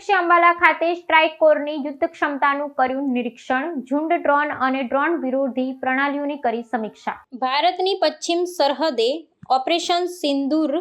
અધ્યક્ષે અંબાલા ખાતે સ્ટ્રાઇક કોરની યુદ્ધ ક્ષમતાનું કર્યું નિરીક્ષણ, ઝુંડ ડ્રોન અને ડ્રોન વિરોધી પ્રણાલીઓની કરી સમીક્ષા. ભારતની પશ્ચિમ સરહદે ઓપરેશન સિંદૂર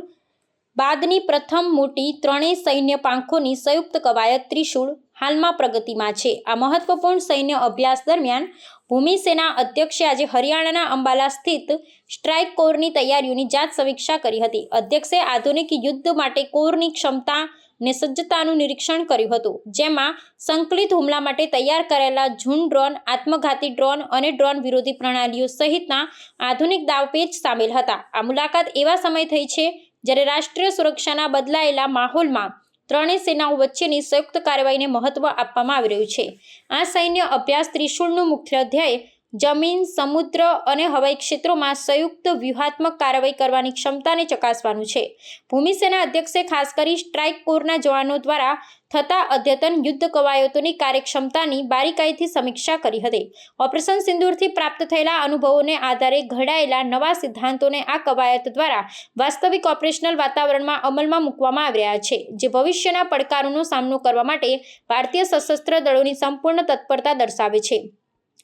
બાદની પ્રથમ મોટી ત્રણેય સૈન્ય પાંખોની સંયુક્ત કવાયત ત્રિશૂળ હાલમાં પ્રગતિમાં છે. આ મહત્વપૂર્ણ સૈન્ય અભ્યાસ દરમિયાન ભૂમિ સેના અધ્યક્ષે આજે હરિયાણાના અંબાલા સ્થિત સ્ટ્રાઇક કોરની તૈયારીઓની જાત સમીક્ષા કરી હતી. અધ્યક્ષે આધુનિક યુદ્ધ માટે કોરની ક્ષમતા ને સજ્જતાનું નિરીક્ષણ કર્યું હતું, જેમાં સંકલિત હુમલા માટે તૈયાર કરેલા ઝૂન ડ્રોન, આત્મઘાતી ડ્રોન અને ડ્રોન વિરોધી પ્રણાલીઓ સહિતના આધુનિક દાવપેચ સામેલ હતા. આ મુલાકાત એવા સમય થઈ છે જ્યારે રાષ્ટ્રીય સુરક્ષાના બદલાયેલા માહોલમાં ત્રણેય સેનાઓ વચ્ચેની સંયુક્ત કાર્યવાહીને મહત્વ આપવામાં આવી રહ્યું છે. આ સૈન્ય અભ્યાસ ત્રિશુળનું મુખ્ય ધ્યેય જમીન, સમુદ્ર અને હવાઈ ક્ષેત્રોમાં સંયુક્ત વ્યૂહાત્મક કાર્યવાહી કરવાની ક્ષમતાને ચકાસવાનું છે. ભૂમિસેના અધ્યક્ષે ખાસ કરી સ્ટ્રાઇક કોરના જવાનો દ્વારા થતા અદ્યતન યુદ્ધ કવાયતોની કાર્યક્ષમતાની બારીકાઈથી સમીક્ષા કરી હતી. ઓપરેશન સિંદૂરથી પ્રાપ્ત થયેલા અનુભવોને આધારે ઘડાયેલા નવા સિદ્ધાંતોને આ કવાયત દ્વારા વાસ્તવિક ઓપરેશનલ વાતાવરણમાં અમલમાં મૂકવામાં આવી રહ્યા છે, જે ભવિષ્યના પડકારોનો સામનો કરવા માટે ભારતીય સશસ્ત્ર દળોની સંપૂર્ણ તત્પરતા દર્શાવે છે.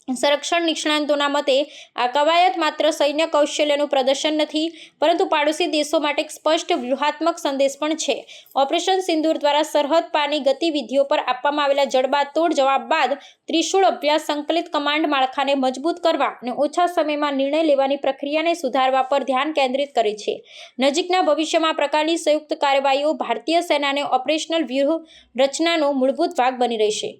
સંરક્ષણ નિષ્ણાંતોના મતે આ કવાયત માત્ર સૈન્ય કૌશલ્યનું પ્રદર્શન નથી, પરંતુ પાડોશી દેશો માટે એક સ્પષ્ટ વ્યૂહાત્મક સંદેશ પણ છે. ઓપરેશન સિંદૂર દ્વારા સરહદ પારની ગતિવિધિઓ પર આપવામાં આવેલા જડબાતોડ જવાબ બાદ ત્રિશૂળ અભ્યાસ સંકલિત કમાન્ડ માળખાને મજબૂત કરવા અને ઓછા સમયમાં નિર્ણય લેવાની પ્રક્રિયાને સુધારવા પર ધ્યાન કેન્દ્રિત કરે છે. નજીકના ભવિષ્યમાં પ્રકારની સંયુક્ત કાર્યવાહીઓ ભારતીય સેનાને ઓપરેશનલ વ્યૂહ રચનાનો મૂળભૂત ભાગ બની રહેશે.